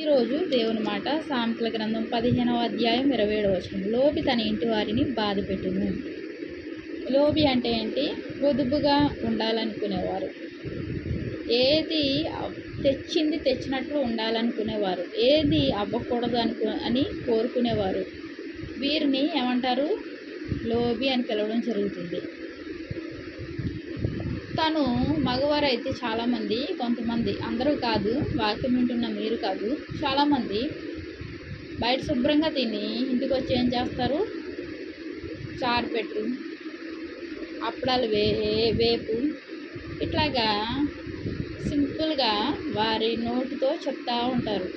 ఈరోజు దేవుని మాట సామెతల గ్రంథం పదిహేనవ అధ్యాయం ఇరవై ఏడవ వచనం. లోబి తన ఇంటి వారిని బాధ పెట్టును లోబి అంటే ఏంటి? పొదుపుగా ఉండాలనుకునేవారు. ఏది తెచ్చింది తెచ్చినట్లు ఉండాలనుకునేవారు. ఏది అవ్వకూడదు అనుకు అని కోరుకునేవారు. వీరిని ఏమంటారు? లోబి అని పిలవడం జరుగుతుంది. తను మగవారైతే చాలామంది కొంతమంది అందరూ కాదు వాక్యం వింటున్న మీరు కాదు చాలామంది బయట శుభ్రంగా తిని ఇంటికి వచ్చి ఏం చేస్తారు? చారు పెట్టు అప్పడాలు వే వేపు ఇట్లాగా సింపుల్గా వారి నోటితో చెప్తా ఉంటారు.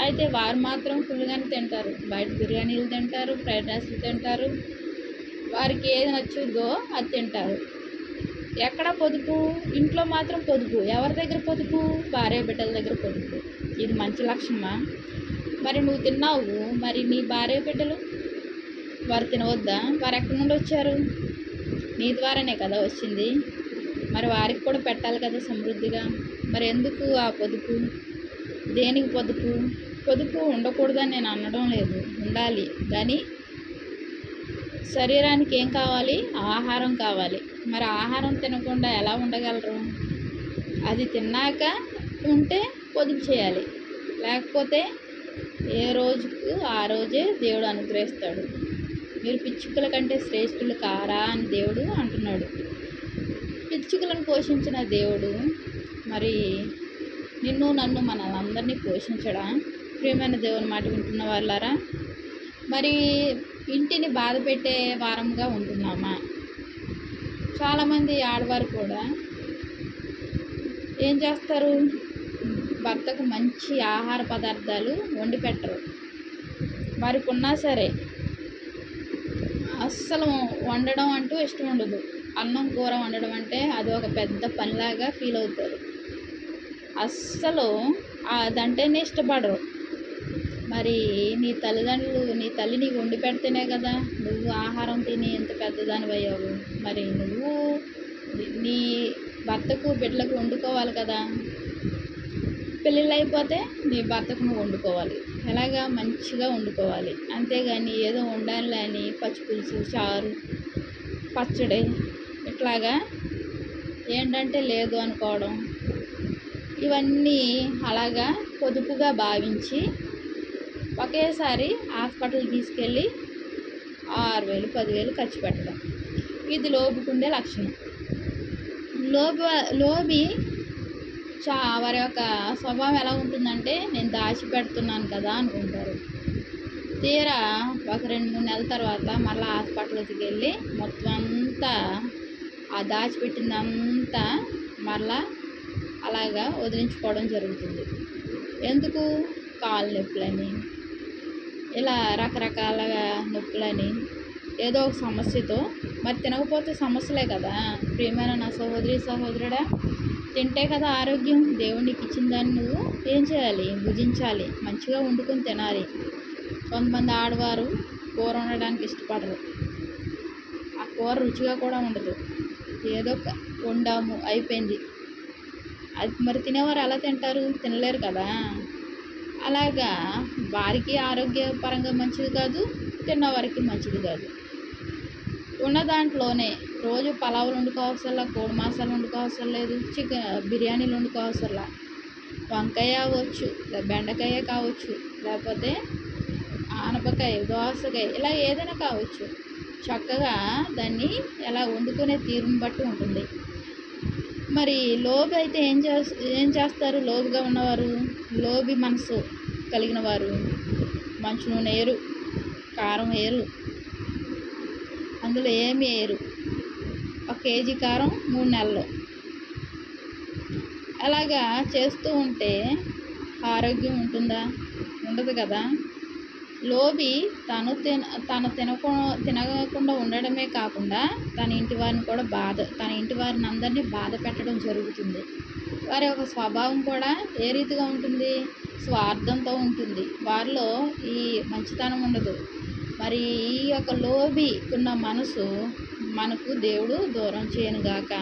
అయితే వారు మాత్రం ఫుల్గానే తింటారు. బయట బిర్యానీలు తింటారు ఫ్రైడ్ రైస్లు తింటారు. వారికి ఏది నచ్చుద్దో అది తింటారు. ఎక్కడ పొదుపు? ఇంట్లో మాత్రం పొదుపు. ఎవరి దగ్గర పొదుపు? భార్య బిడ్డల దగ్గర పొదుపు. ఇది మంచి లక్షణమా? మరి నువ్వు తిన్నావు. మరి నీ భార్య బిడ్డలు? వారు తినవద్దా? వారు ఎక్కడి నుండి వచ్చారు? నీ ద్వారానే కదా వచ్చింది. మరి వారికి కూడా పెట్టాలి కదా సమృద్ధిగా. మరి ఎందుకు ఆ పొదుపు? దేనికి పొదుపు? పొదుపు ఉండకూడదని నేను అనడం లేదు. ఉండాలి. కానీ శరీరానికి ఏం కావాలి? ఆహారం కావాలి. మరి ఆహారం తినకుండా ఎలా ఉండగలరు? అది తిన్నాక ఉంటే పొదుపు చేయాలి. లేకపోతే ఏ రోజుకు ఆ రోజే దేవుడు అనుగ్రహిస్తాడు. మీరు పిచ్చుకల కంటే శ్రేష్ఠులు కారా అని దేవుడు అంటున్నాడు. పిచ్చుకలను పోషించిన దేవుడు మరి నిన్ను నన్ను మనల్ని పోషించడా? ప్రియమైన దేవుని మాట వింటున్న వాళ్ళారా మరి ఇంటిని బాధ పెట్టే వారంగా ఉంటున్నామా? చాలామంది ఆడవారు కూడా ఏం చేస్తారు? భర్తకు మంచి ఆహార పదార్థాలు వండి పెట్టరు. వారికి ఉన్నా సరే అస్సలు వండడం అంటూ ఇష్టం ఉండదు. అన్నం కూర వండడం అంటే అది ఒక పెద్ద పనిలాగా ఫీల్ అవుతారు. అస్సలు అదంటేనే ఇష్టపడరు. మరి నీ తల్లిదండ్రులు నీ తల్లి నీకు వండి పెడితేనే కదా నువ్వు ఆహారం తిని ఎంత పెద్దదాని అయ్యావు. మరి నువ్వు నీ భర్తకు బిడ్డలకు వండుకోవాలి కదా. పెళ్ళిళ్ళు అయిపోతే నీ భర్తకు నువ్వు వండుకోవాలి. ఎలాగా? మంచిగా వండుకోవాలి. అంతేగాని ఏదో వండాలి అని పచ్చిపులుసు చారు పచ్చడి ఇట్లాగా ఏంటంటే లేదు అనుకోవడం. ఇవన్నీ అలాగా పొదుపుగా భావించి ఒకేసారి హాస్పిటల్ తీసుకెళ్ళి ఆరు వేలు పదివేలు ఖర్చు పెట్టడం. ఇది లోబుకుండే లక్షణం. లోబి లోబి చా వారి యొక్క స్వభావం ఎలా ఉంటుందంటే నేను దాచిపెడుతున్నాను కదా అనుకుంటారు. తీరా ఒక రెండు మూడు నెలల తర్వాత మళ్ళీ హాస్పిటల్కి వెళ్ళి మొత్తం అంతా ఆ దాచిపెట్టిందంతా మళ్ళా అలాగా వదిలించుకోవడం జరుగుతుంది. ఎందుకు? కాళ్ళు నొప్పులని ఇలా రకరకాల నొప్పులని ఏదో ఒక సమస్యతో మరి తినకపోతే సమస్యలే కదా. ప్రియమైన నా సహోదరి సహోదరుడా తింటే కదా ఆరోగ్యం. దేవుడికి ఇచ్చిన దాన్ని నువ్వు ఏం చేయాలి? భుజించాలి. మంచిగా వండుకొని తినాలి. కొంతమంది ఆడవారు కూర వండడానికి ఇష్టపడరు. ఆ కూర రుచిగా కూడా ఉండదు. ఏదో వండాము అయిపోయింది. అది మరి తినేవారు ఎలా తింటారు? తినలేరు కదా. అలాగా వారికి ఆరోగ్యపరంగా మంచిది కాదు తిన్నవారికి మంచిది కాదు. ఉన్న దాంట్లోనే రోజు పలావులు వండుకోవసరలా కోడి మాసాలు వండుకోవసరం లేదు చికెన్ బిర్యానీలు వండుకోవసరలా వంకాయ అవ్వచ్చు బెండకాయ కావచ్చు లేకపోతే ఆనపకాయ దోసకాయ ఇలా ఏదైనా కావచ్చు. చక్కగా దాన్ని ఎలా వండుకునే తీరుని బట్టి ఉంటుంది. మరి లోబు అయితే ఏం చేస్ ఏం చేస్తారు? లోబుగా ఉన్నవారు? లోబి మనసు కలిగిన వారు మంచు నూనె వేయరు కారం వేయరు అందులో ఏమి వేయరు ఒక కేజీ కారం మూడు నెలలు. అలాగా చేస్తూ ఉంటే ఆరోగ్యం ఉంటుందా? ఉండదు కదా. లోబి తను తిన తను తినకు తినకుండా ఉండడమే కాకుండా తన ఇంటి వారిని కూడా బాధ తన ఇంటి వారిని అందరినీ బాధ పెట్టడం జరుగుతుంది. వారి యొక్క స్వభావం కూడా ఏ రీతిగా ఉంటుంది? స్వార్థంతో ఉంటుంది. వారిలో ఈ మంచితనం ఉండదు. మరి ఈ యొక్క లోబికున్న మనసు మనకు దేవుడు దూరం చేయనుగాక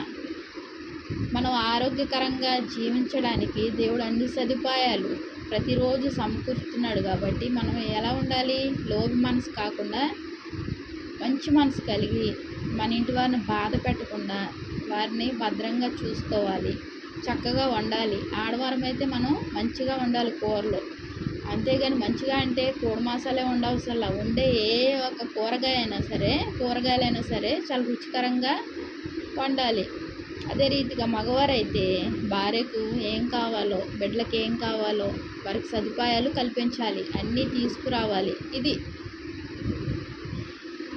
మనం ఆరోగ్యకరంగా జీవించడానికి దేవుడు అన్ని సదుపాయాలు ప్రతిరోజు సమకూరుస్తున్నాడు కాబట్టి మనం ఎలా ఉండాలి? లోభి మనసు కాకుండా మంచి మనసు కలిగి మన ఇంటి వారిని బాధ పెట్టకుండా వారిని భద్రంగా చూసుకోవాలి. చక్కగా వండాలి. ఆడవారం అయితే మనం మంచిగా వండాలి కూరలు. అంతేగాని మంచిగా అంటే కూడి మాసాలే ఉండవసరం ఉండే ఏ ఒక కూరగాయ అయినా సరే కూరగాయలైనా సరే చాలా రుచికరంగా వండాలి. అదే రీతిగా మగవారైతే భార్యకు ఏం కావాలో బిడ్డలకు ఏం కావాలో వారికి సదుపాయాలు కల్పించాలి అన్నీ తీసుకురావాలి. ఇది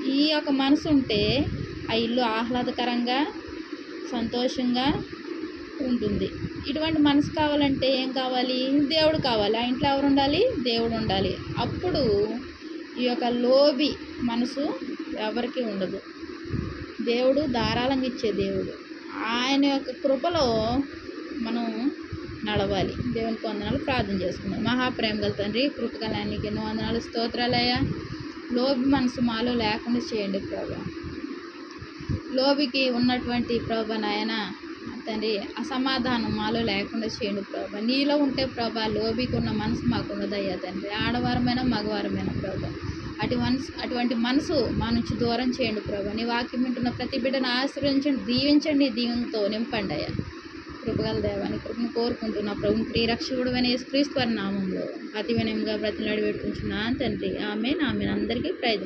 ఈ యొక్క మనసు ఉంటే ఆ ఇల్లు ఆహ్లాదకరంగా సంతోషంగా ఉంటుంది. ఇటువంటి మనసు కావాలంటే ఏం కావాలి? దేవుడు కావాలి. ఆ ఇంట్లో ఎవరు ఉండాలి? దేవుడు ఉండాలి. అప్పుడు ఈ యొక్క లోబి మనసు ఎవరికి ఉండదు. దేవుడు ధారాళంగా ఇచ్చే దేవుడు. ఆయన యొక్క కృపలో మనం నడవాలి. దేవునికి వందనాలు ప్రార్థన చేసుకుందాం. మహాప్రేమ గల తండ్రి కృపకలానికి ఎన్నో వందనాలు. స్తోత్రాలయ్యా లోబి మనసు మాలో లేకుండా చేయండి ప్రభా. లోబికి ఉన్నటువంటి ప్రభా నాయన తండ్రి అసమాధానం మాలో లేకుండా చేయండి ప్రభా. నీలో ఉంటే ప్రభా లోబికి ఉన్న మనసు మాకు ఉన్నదయ్యా తండ్రి. ఆడవారమైన మగవారమైన ప్రభా. అటు మనసు అటువంటి మనసు మా నుంచి దూరం చేయండి ప్రభు. నీ వాక్యం వింటున్న ప్రతి బిడ్డను ఆశ్రయించండి దీవించండి దీవెనతో నింపండి అయ్యా. కృపగల దేవాన్ని కృపను కోరుకుంటున్నా ప్రభుని ప్రియరక్షకుడు అనే క్రీస్తు వారి నామంలో అతి వినయంగా బ్రతిలాడి పెట్టుకుంటున్నా తండ్రి. ఆమె ఆమె అందరికీ ప్రయోజనం